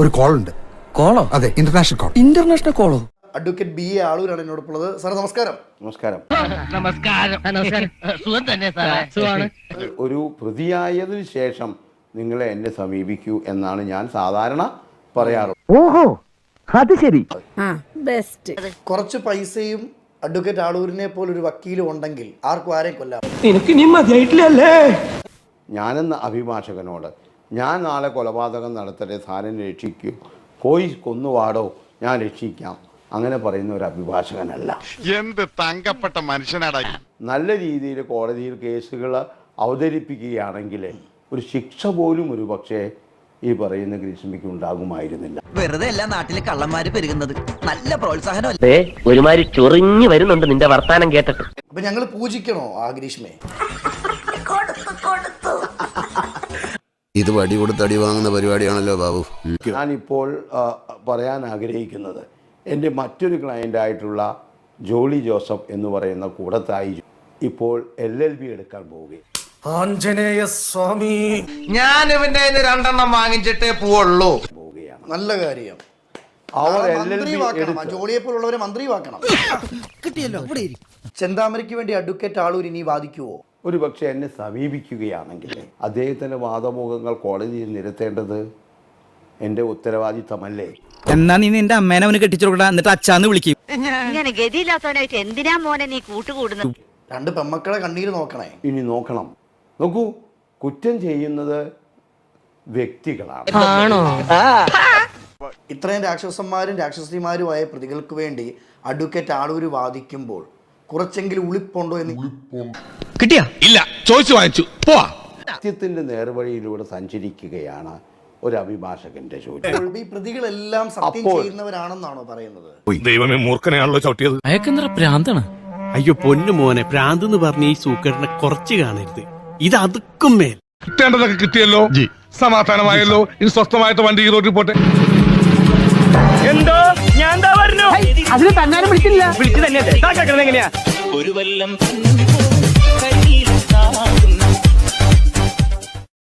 ഒരു കോൾ ഉണ്ട്. കോളോ അതെ ഇന്റർനാഷണൽ കോൾ ഇന്റർനാഷണൽ കോളോ അഡ്വക്കേറ്റ് ബി എ ആളൂരാണ് എന്നോടൊപ്പുള്ളത് സാർ നമസ്കാരം. നമസ്കാരം. നമസ്കാരം. ഒരു പ്രതിയായതിനു ശേഷം നിങ്ങളെ എന്നെ സമീപിക്കൂ എന്നാണ് ഞാൻ സാധാരണ പറയാറ്. ഓഹോ അത് ശരി. ബെസ്റ്റ്. കുറച്ച് പൈസയും അഡ്വക്കേറ്റ് ആളൂരിനെ പോലെ ഒരു വക്കീലും ഉണ്ടെങ്കിൽ ആർക്കും ആരെയും കൊല്ലാം. നിനക്ക് നീ മതിയായിട്ടില്ലല്ലേ? ഞാനെന്ന അഭിഭാഷകനോട് ഞാൻ നാളെ കൊലപാതകം നടത്തട്ടെ സാറിനെ രക്ഷിക്കൂ. പോയി കൊന്നുവാടോ ഞാൻ രക്ഷിക്കാം. അങ്ങനെ പറയുന്ന ഒരു അഭിഭാഷകനല്ല. എന്ത് തങ്കപ്പെട്ട മനുഷ്യനാടാ നല്ല രീതിയിൽ കോടതിയിൽ കേസുകൾ അവതരിപ്പിക്കുകയാണെങ്കിൽ ഒരു ശിക്ഷ പോലും ഒരു പക്ഷേ ഈ പറയുന്ന ഗ്രീഷ്മയ്ക്ക് ഉണ്ടാകുമായിരുന്നില്ല. വെറുതെ എല്ലാ നാട്ടിലെ കള്ളന്മാര് പെരുകുന്നത്. നല്ല പ്രോത്സാഹനം ഒരുമാതിരി ചൊറിഞ്ഞു വരുന്നുണ്ട് നിന്റെ വർത്താനം കേട്ടിട്ട്. അപ്പൊ ഞങ്ങൾ പൂജിക്കണോ ആ ഗ്രീഷ്മയെ? ഇത് വടി കൊടുത്ത് അടി വാങ്ങുന്ന പരിപാടിയാണല്ലോ ബാബു. ഞാനിപ്പോൾ പറയാൻ ആഗ്രഹിക്കുന്നത് എന്റെ മറ്റൊരു ക്ലയന്റായിട്ടുള്ള ജോളി ജോസഫ് എന്ന് പറയുന്ന കൂടത്തായി ഇപ്പോൾ എൽ എൽ ബി എടുക്കാൻ പോവുകയും ഞാൻ ഇവന്റെ രണ്ടെണ്ണം വാങ്ങിച്ചിട്ടേ പോവുള്ളൂ. പോവുകയാണ്. നല്ല കാര്യം. അവർ എൽ എൽ ബി ജോളിയെ പോലുള്ളവരെ മന്ത്രിവാക്കണം കിട്ടിയല്ലോ ഇവിടെ ചെന്താമരയ്ക്ക് വേണ്ടി അഡ്വക്കേറ്റ് ആളൂർ ഇനി വാദിക്കുവോ? ഒരു പക്ഷേ എന്നെ സമീപിക്കുകയാണെങ്കിൽ അദ്ദേഹത്തിന്റെ വാദമുഖങ്ങൾ കോടതിയിൽ നിരത്തേണ്ടത് എന്റെ ഉത്തരവാദിത്തമല്ലേ? എന്നാ നീ നിന്റെ അമ്മേനെ അവന് കെട്ടിച്ചു എന്നിട്ട് അച്ഛാന്ന് വിളിക്കും. ഇങ്ങനെ ഗതിയില്ലാത്തവനായിട്ട് എന്തിനാ മോനെ നീ കൂട്ടുകൂടുന്നത്? രണ്ട് പെമ്മക്കളെ കണ്ണീര് നോക്കണേ. ഇനി നോക്കണം. നോക്കൂ കുറ്റം ചെയ്യുന്നത് വ്യക്തികളാണ്. ഇത്രയും രാക്ഷസന്മാരും രാക്ഷസിമാരുമായ പ്രതികൾക്ക് വേണ്ടി അഡ്വക്കേറ്റ് ആളൂര് വാദിക്കുമ്പോൾ കുറച്ചെങ്കിലും ഉളിപ്പുണ്ടോ എന്ന് കിട്ടിയാ? ഇല്ല ചോദിച്ചു വാങ്ങിച്ചു. പോവാ. സത്യത്തിന്റെ നേർവഴിയിലൂടെ സഞ്ചരിക്കുകയാണ് ഒരു അഭിഭാഷകന്റെ ജോലി. ഈ പ്രതികളെല്ലാം സത്യം അപ്പോൾ- ചെയ്യുന്നവരാണെന്നാണോ പറയുന്നത്? ദൈവമേ മൂർഖനെയാണല്ലോ ചവിട്ടിയത്. അയക്കെന്തറ പ്രാന്താണ്? അയ്യോ പൊന്നു മോനെ പ്രാന്ത് എന്ന് പറഞ്ഞ ഈ സൂക്കറിനെ കുറച്ച് കാണരുത്. ഇത് അതുക്കും മേൽ. കിട്ടേണ്ടതൊക്കെ കിട്ടിയല്ലോ. സമാധാനമായല്ലോ. ഇനി സ്വസ്ഥമായിട്ട് വണ്ടി ഈ റോഡിൽ പോട്ടെ. അതിന് തന്നാലും വിളിച്ചില്ല. വിളിച്ചു തന്നെ എങ്ങനെയാ? ഒരു വല്ലം